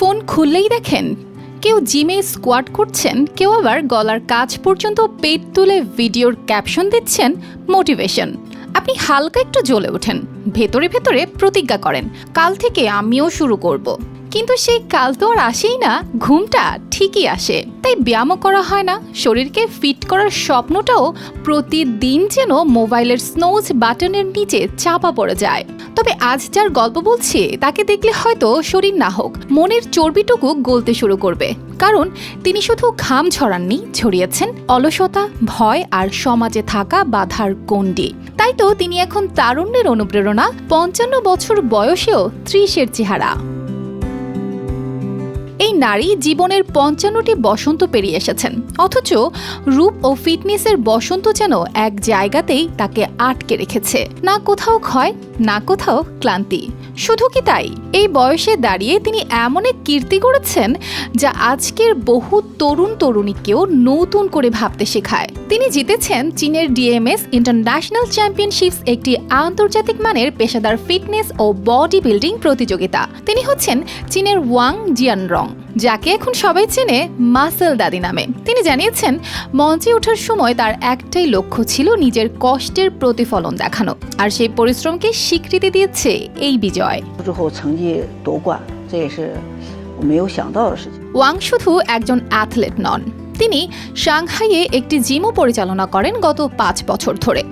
Phone খুললেই দেখেন। কেউ জিমে স্কোয়াট করছেন, কেউ আবার গলার কাজ পর্যন্ত পেট তুলে ভিডিওর ক্যাপশন দিচ্ছেন মোটিভেশন। আপনি হালকা একটু জ্বলে ওঠেন, ভেতরে ভেতরে প্রতিজ্ঞা করেন, কাল থেকে আমিও শুরু করব। কিন্তু সেই কাল তো আর আসেই না, ঘুমটা ঠিকই আসে। তাই ব্যায়ামও করা হয় না, শরীরকে ফিট করার স্বপ্নটাও প্রতিদিন যেন মোবাইলের স্নোজ বাটনের নিচে চাপা পড়ে যায়। তবে আজ যার গল্প বলছি, তাকে দেখলে হয়তো শরীর না হোক, মনের চর্বিটুকু গলতে শুরু করবে। কারণ তিনি শুধু ঘাম ছড়াননি, ছড়িয়েছেন অলসতা, ভয় আর সমাজে থাকা বাধার গণ্ডি। তাই তো তিনি এখন তারুণ্যের অনুপ্রেরণা, পঞ্চান্ন বছর বয়সেও ত্রিশের চেহারা। এই নারী জীবনের পঞ্চান্নটি বসন্ত পেরিয়ে এসেছেন। অথচ রূপ ও ফিটনেসের বসন্ত যেন এক জায়গাতেই তাকে আটকে রেখেছে। না কোথাও ক্ষয় না কোথাও ক্লান্তি। শুধু কি তাই? এই বয়সে দাঁড়িয়ে তিনি এমন এক কীর্তি গড়েছেন যা আজকের বহু তরুণ তরুণীকেও নতুন করে ভাবতে শেখায়। তিনি জিতেছেন চীনের ডিএমএস ইন্টারন্যাশনাল চ্যাম্পিয়নশিপস একটি আন্তর্জাতিক মানের পেশাদার ফিটনেস ও বডি বিল্ডিং প্রতিযোগিতা। তিনি হচ্ছেন চীনের ওয়াং জিয়ানরং। যাকে এখন সবাই চেনে মাসেল দাদি নামে। তিনি জানিয়েছেন মঞ্চে ওঠার সময় তার একটাই লক্ষ্য ছিল নিজের কষ্টের প্রতিফলন দেখানো। আর সেই পরিশ্রমকে স্বীকৃতি দিয়েছে এই বিজয়। ওয়াং শুধু একজন অ্যাথলেট নন। তিনি সাংহাইয়ে একটি জিমও পরিচালনা করেন গত পাঁচ বছর ধরে।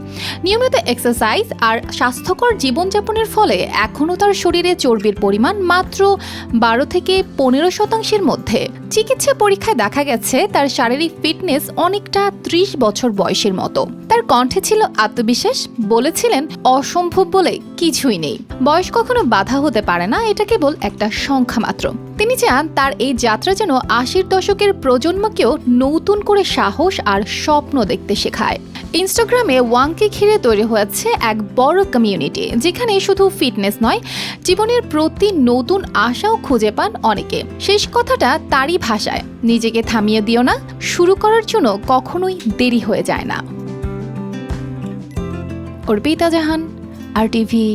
নিয়মিত এক্সারসাইজ আর স্বাস্থ্যকর জীবনযাপনের ফলে এখনও তার শরীরে চর্বির পরিমাণ মাত্র বারো থেকে পনেরো শতাংশের মধ্যে। চিকিৎসা পরীক্ষায় দেখা গেছে, তার শারীরিক ফিটনেস অনেকটা ত্রিশ বছর বয়সের মতো। তার কণ্ঠে ছিল আত্মবিশ্বাস, বলেছিলেন, অসম্ভব বলে কিছুই নেই। বয়স কখনো বাধা হতে পারে না, এটা কেবল একটা সংখ্যা মাত্র তিনি চান তার এই যাত্রা যেন আশির দশকের প্রজন্মকেও নতুন করে সাহস আর স্বপ্ন দেখতে শেখায়। ইনস্টাগ্রামে ওয়াংকে ঘিরে তৈরি হয়েছে এক বড় কমিউনিটি যেখানে শুধু ফিটনেস নয়, জীবনের প্রতি নতুন আশাও খুঁজে পান অনেকে। শেষ কথাটা তারই ভাষায়, নিজেকে থামিয়ে দিও না, শুরু করার জন্য কখনোই দেরি হয়ে যায় না। অর্পিতা জাহান, আর টিভি